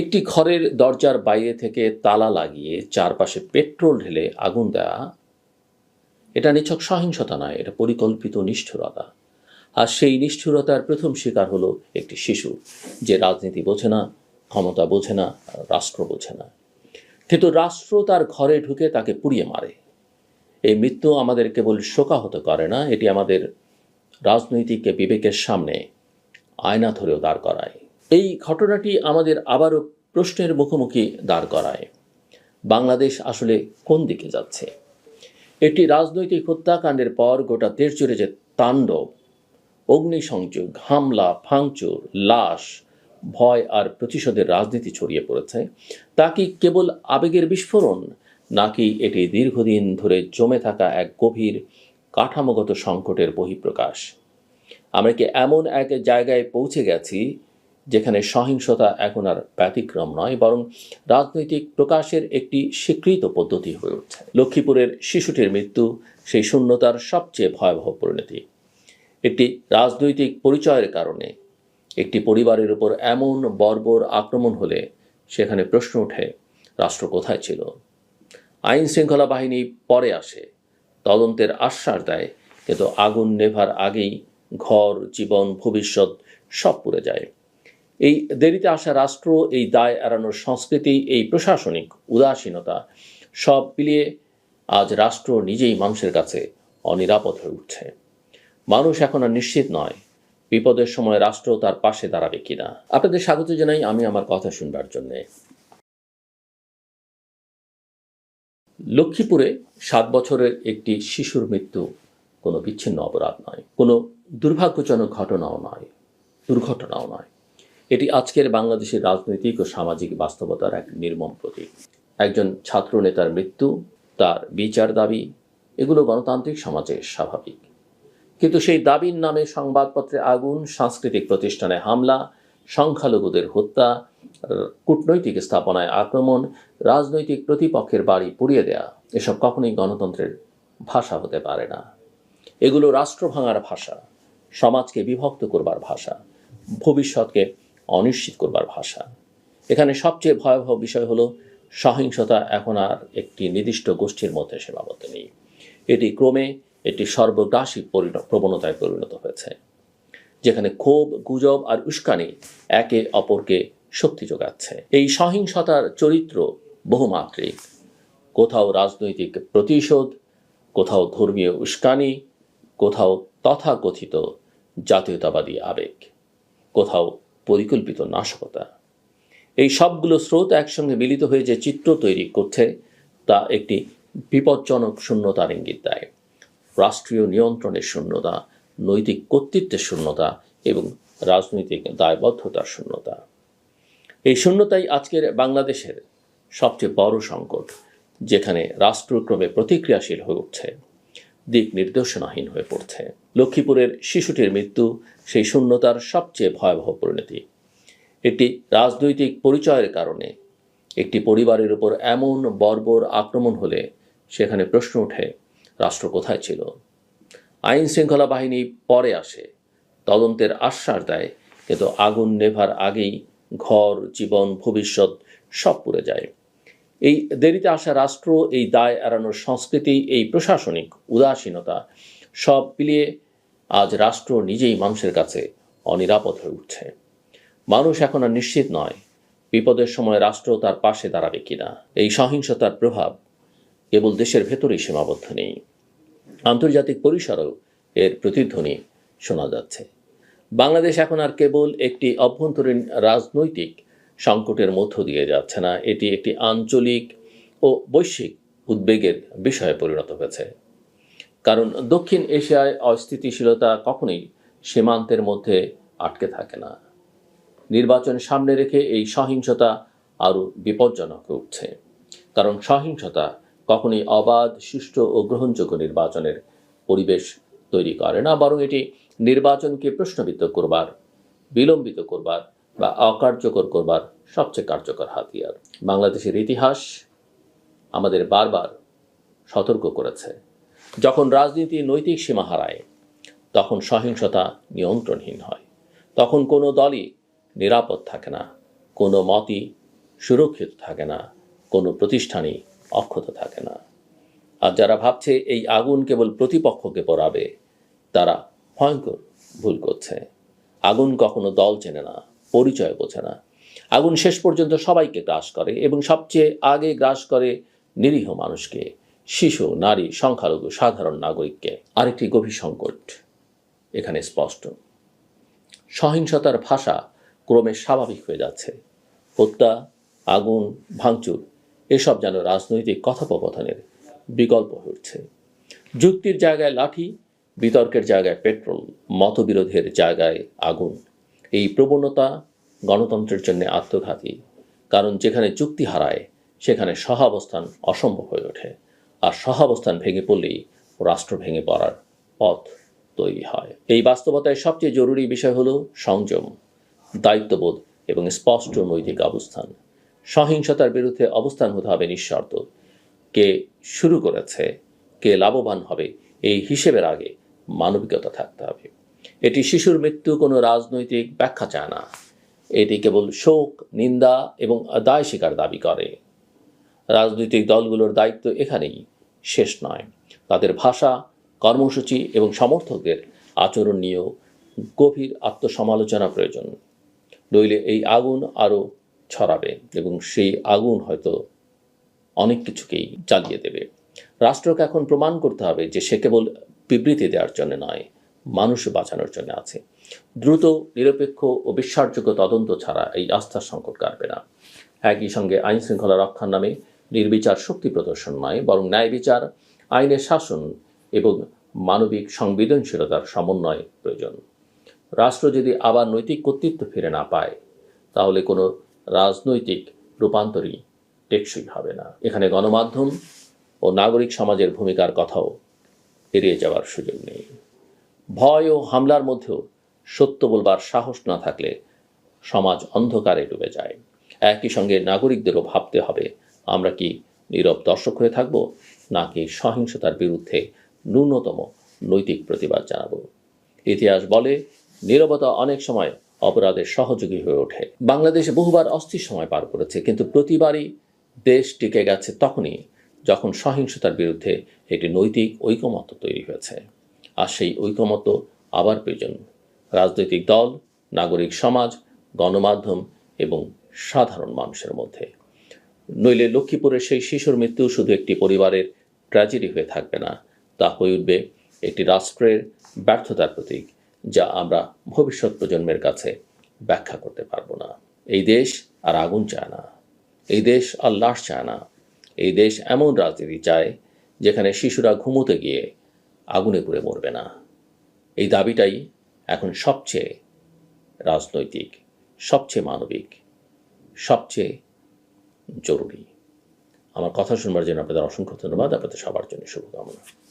একটি ঘরের দরজার বাইরে থেকে তালা লাগিয়ে চারপাশে পেট্রোল ঢেলে আগুন দেয়া, এটা নিছক সহিংসতা নয়, এটা পরিকল্পিত নিষ্ঠুরতা। আর সেই নিষ্ঠুরতার প্রথম শিকার হলো একটি শিশু, যে রাজনীতি বোঝে না, ক্ষমতা বোঝে না রাষ্ট্র বোঝে না। কিন্তু রাষ্ট্র তার ঘরে ঢুকে তাকে পুড়িয়ে মারে। এই মৃত্যু আমাদের কেবল শোকাহত করে না, এটি আমাদের রাজনৈতিক বিবেকের সামনে আয়না ধরেও দাঁড় করায়। এই ঘটনাটি আমাদের আবারও প্রশ্নের মুখোমুখি দাঁড় করায়। বাংলাদেশ আসলে কোন দিকে যাচ্ছে? একটি রাজনৈতিক হত্যাকাণ্ডের পর গোটা দেশ জুড়ে যে তাণ্ডব, অগ্নিসংযোগ, হামলা, ভাঙচুর, লাশ, ভয় আর প্রতিশোধের রাজনীতি ছড়িয়ে পড়েছে, তা কি কেবল আবেগের বিস্ফোরণ, নাকি এটি দীর্ঘদিন ধরে জমে থাকা এক গভীর কাঠামোগত সংকটের বহিঃপ্রকাশ? আমরা কি এমন এক জায়গায় পৌঁছে গেছি যেখানে সহিংসতা এখন আর ব্যতিক্রম নয়, বরং রাজনৈতিক প্রকাশের একটি স্বীকৃত পদ্ধতি হয়ে উঠছে। লক্ষ্মীপুরের শিশুটির মৃত্যু, সেই শূন্যতার সবচেয়ে ভয়াবহ পরিণতি। একটি রাজনৈতিক পরিচয়ের কারণে একটি পরিবারের উপর এমন বর্বর আক্রমণ হলে সেখানে প্রশ্ন ওঠে, রাষ্ট্র কোথায় ছিল? আইন শৃঙ্খলা বাহিনী পরে আসে, তদন্তের আশ্বাস দেয়, কিন্তু আগুন নেভার আগেই ঘর, জীবন, ভবিষ্যৎ সব পুড়ে যায়। এই দেরিতে আসা রাষ্ট্র, এই দায় এড়ানোর সংস্কৃতি, এই প্রশাসনিক উদাসীনতা সব মিলিয়ে আজ রাষ্ট্র নিজেই মানুষের কাছে অনিরাপদ হয়ে উঠছে। মানুষ এখন আর নিশ্চিত নয় বিপদের সময় রাষ্ট্র তার পাশে দাঁড়াবে কিনা। আপনাদের স্বাগত জানাই, আমি আমার কথা শুনবার জন্যে। লক্ষ্মীপুরে সাত বছরের একটি শিশুর মৃত্যু কোনো বিচ্ছিন্ন অপরাধ নয়, কোনো দুর্ভাগ্যজনক ঘটনাও নয়, দুর্ঘটনাও নয়। এটি আজকের বাংলাদেশের রাজনৈতিক ও সামাজিক বাস্তবতার এক নির্মম প্রতীক। একজন ছাত্র নেতার মৃত্যু, তার বিচার দাবি, এগুলো গণতান্ত্রিক সমাজে স্বাভাবিক। কিন্তু সেই দাবির নামে সংবাদপত্রে আগুন, সাংস্কৃতিক প্রতিষ্ঠানে হামলা, সংখ্যালঘুদের হত্যা, কূটনৈতিক স্থাপনায় আক্রমণ, রাজনৈতিক প্রতিপক্ষের বাড়ি পুড়িয়ে দেয়া, এসব কখনোই গণতন্ত্রের ভাষা হতে পারে না। এগুলো রাষ্ট্র ভাঙার ভাষা, সমাজকে বিভক্ত করবার ভাষা, ভবিষ্যৎকে অনিশ্চিত করবার ভাষা। এখানে সবচেয়ে ভয়াবহ বিষয় হলো, সহিংসতা এখন আর একটি নির্দিষ্ট গোষ্ঠীর মধ্যে সীমাবদ্ধ নেই। এটি ক্রমে একটি সর্বগ্রাসী প্রবণতায় পরিণত হয়েছে, যেখানে ক্ষোভ, গুজব আর উস্কানি একে অপরকে শক্তি যোগাচ্ছে। এই সহিংসতার চরিত্র বহুমাত্রিক। কোথাও রাজনৈতিক প্রতিশোধ, কোথাও ধর্মীয় উস্কানি, কোথাও তথাকথিত জাতীয়তাবাদী আবেগ, কোথাও পরিকল্পিত নাশকতা। এই সবগুলো স্রোত একসঙ্গে মিলিত হয়ে যে চিত্র তৈরি করছে, তা একটি বিপজ্জনক শূন্যতার ইঙ্গিত দেয়। রাষ্ট্রীয় নিয়ন্ত্রণের শূন্যতা, নৈতিক কর্তৃত্বের শূন্যতা এবং রাজনৈতিক দায়বদ্ধতার শূন্যতা। এই শূন্যতাই আজকের বাংলাদেশের সবচেয়ে বড় সংকট, যেখানে রাষ্ট্রক্রমে প্রতিক্রিয়াশীল হয়ে উঠছে। দিক নির্দেশনাহীন হয়ে পড়ছে। লক্ষ্মীপুরের শিশুটির মৃত্যু সেই শূন্যতার সবচেয়ে ভয়াবহ পরিণতি। একটি রাজনৈতিক পরিচয়ের কারণে একটি পরিবারের উপর এমন বর্বর আক্রমণ হলে সেখানে প্রশ্ন ওঠে, রাষ্ট্র কোথায় ছিল? আইন শৃঙ্খলা বাহিনী পরে আসে, তদন্তের আশ্বাস দেয়, কিন্তু আগুন নেভার আগেই ঘর, জীবন, ভবিষ্যৎ সব পুড়ে যায়। এই দেরিতে আসা রাষ্ট্র, এই দায় এড়ানোর সংস্কৃতি, এই প্রশাসনিক উদাসীনতা সব মিলিয়ে আজ রাষ্ট্র নিজেই মানুষের কাছে অনিরাপদ হয়ে উঠছে। মানুষ এখন আর নিশ্চিত নয় বিপদের সময় রাষ্ট্র তার পাশে দাঁড়াবে কিনা। এই সহিংসতার প্রভাব কেবল দেশের ভেতরেই সীমাবদ্ধ নেই। আন্তর্জাতিক পরিসরেও এর প্রতিধ্বনি শোনা যাচ্ছে। বাংলাদেশ এখন আর কেবল একটি অভ্যন্তরীণ রাজনৈতিক সংকটের মধ্য দিয়ে যাচ্ছে না। এটি একটি আঞ্চলিক ও বৈশ্বিক উদ্বেগের বিষয়ে পরিণত হয়েছে। কারণ দক্ষিণ এশিয়ায় অস্থিতিশীলতা কখনোই সীমান্তের মধ্যে আটকে থাকে না। নির্বাচন সামনে রেখে এই সহিংসতা আরও বিপজ্জনক উঠছে। কারণ সহিংসতা কখনোই অবাধ, সুষ্ঠু ও গ্রহণযোগ্য নির্বাচনের পরিবেশ তৈরি করে না, বরং এটি নির্বাচনকে প্রশ্নবিদ্ধ করবার, বিলম্বিত করবার বা অকার্যকর করবার সবচেয়ে কার্যকর হাতিয়ার। বাংলাদেশের ইতিহাস আমাদের বারবার সতর্ক করেছে। যখন রাজনীতি নৈতিক সীমা হারায়, তখন সহিংসতা নিয়ন্ত্রণহীন হয়। তখন কোনো দলই নিরাপদ থাকে না, কোনো মতই সুরক্ষিত থাকে না, কোনো প্রতিষ্ঠানই অক্ষত থাকে না। আর যারা ভাবছে এই আগুন কেবল প্রতিপক্ষকে পড়াবে, তারা ভয়ঙ্কর ভুল করছে। আগুন কখনো দল চেনে না পরিচয় বোঝে না। আগুন শেষ পর্যন্ত সবাইকে গ্রাস করে এবং সবচেয়ে আগে গ্রাস করে নিরীহ মানুষকে, শিশু, নারী, সংখ্যালঘু, সাধারণ নাগরিককে। আরেকটি গভীর সংকট এখানে স্পষ্ট। সহিংসতার ভাষা ক্রমে স্বাভাবিক হয়ে যাচ্ছে। হত্যা, আগুন, ভাঙচুর, এসব যেন রাজনৈতিক কথোপকথনের বিকল্প উঠছে। যুক্তির জায়গায় লাঠি, বিতর্কের জায়গায় পেট্রোল, মতবিরোধের জায়গায় আগুন। এই প্রবণতা গণতন্ত্রের জন্য আত্মঘাতী, কারণ যেখানে যুক্তি হারায়, সেখানে সহাবস্থান অসম্ভব হয়ে ওঠে। আর সহাবস্থান ভেঙে পড়লেই রাষ্ট্র ভেঙে পড়ার পথ তৈরি হয়। এই বাস্তবতায় সবচেয়ে জরুরি বিষয় হল সংযম, দায়িত্ববোধ এবং স্পষ্ট নৈতিক অবস্থান। সহিংসতার বিরুদ্ধে অবস্থান হতে হবে নিঃশর্ত। কে শুরু করেছে, কে লাভবান হবে, এই হিসেবের আগে মানবিকতা থাকতে হবে। এটি শিশুর মৃত্যু কোনো রাজনৈতিক ব্যাখ্যা চায় না। এটি কেবল শোক, নিন্দা এবং দায় স্বীকার দাবি করে। রাজনৈতিক দলগুলোর দায়িত্ব এখানেই শেষ নয়। তাদের ভাষা, কর্মসূচি এবং সমর্থকদের আচরণ নিয়েও গভীর আত্মসমালোচনা প্রয়োজন। নইলে এই আগুন আরও ছড়াবে এবং সেই আগুন হয়তো অনেক কিছুকেই জ্বালিয়ে দেবে। রাষ্ট্রকে এখন প্রমাণ করতে হবে যে সে কেবল বিবৃতি দেওয়ার জন্য নয় মানুষ বাঁচানোর জন্য আছে। দ্রুত, নিরপেক্ষ ও বিশ্বাসযোগ্য তদন্ত ছাড়া এই আস্থার সংকট কাটবে না। একই সঙ্গে আইন শৃঙ্খলা রক্ষার নামে নির্বিচার শক্তি প্রদর্শন নয়, বরং ন্যায় বিচার, আইনের শাসন এবং মানবিক সংবেদনশীলতার সমন্বয় প্রয়োজন। রাষ্ট্র যদি আবার নৈতিক কর্তৃত্ব ফিরে না পায়, তাহলে কোনো রাজনৈতিক রূপান্তরই টেকসই হবে না। এখানে গণমাধ্যম ও নাগরিক সমাজের ভূমিকার কথাও এড়িয়ে যাওয়ার সুযোগ নেই। ভয় ও হামলার মধ্যেও সত্য বলবার সাহস না থাকলে সমাজ অন্ধকারে ডুবে যায়। একই সঙ্গে নাগরিকদেরও ভাবতে হবে, আমরা কি নীরব দর্শক হয়ে থাকব, নাকি সহিংসতার বিরুদ্ধে ন্যূনতম নৈতিক প্রতিবাদ জানাব? ইতিহাস বলে, নীরবতা অনেক সময় অপরাধের সহযোগী হয়ে ওঠে। বাংলাদেশে বহুবার অস্থির সময় পার করেছে, কিন্তু প্রতিবারই দেশ টিকে গেছে তখনই, যখন সহিংসতার বিরুদ্ধে একটি নৈতিক ঐকমত্য তৈরি হয়েছে। আর সেই ঐকমত্য আবার প্রয়োজন। রাজনৈতিক দল, নাগরিক সমাজ, গণমাধ্যম এবং সাধারণ মানুষের মধ্যে। নইলে লক্ষ্মীপুরের সেই শিশুর মৃত্যু শুধু একটি পরিবারের ট্র্যাজেডি হয়ে থাকবে না, তা হয়ে উঠবে একটি রাষ্ট্রের ব্যর্থতার প্রতীক, যা আমরা ভবিষ্যৎ প্রজন্মের কাছে ব্যাখ্যা করতে পারব না। এই দেশ আর আগুন চায় না। এই দেশ আর লাশ চায় না। এই দেশ এমন রাজনীতি চায়, যেখানে শিশুরা ঘুমোতে গিয়ে আগুনে পুড়ে মরবে না। এই দাবিটাই এখন সবচেয়ে রাজনৈতিক, সবচেয়ে মানবিক, সবচেয়ে জরুরি। আমার কথা শুনবার জন্য আপনাদের অসংখ্য ধন্যবাদ। আপনাদের সবার জন্য শুভকামনা।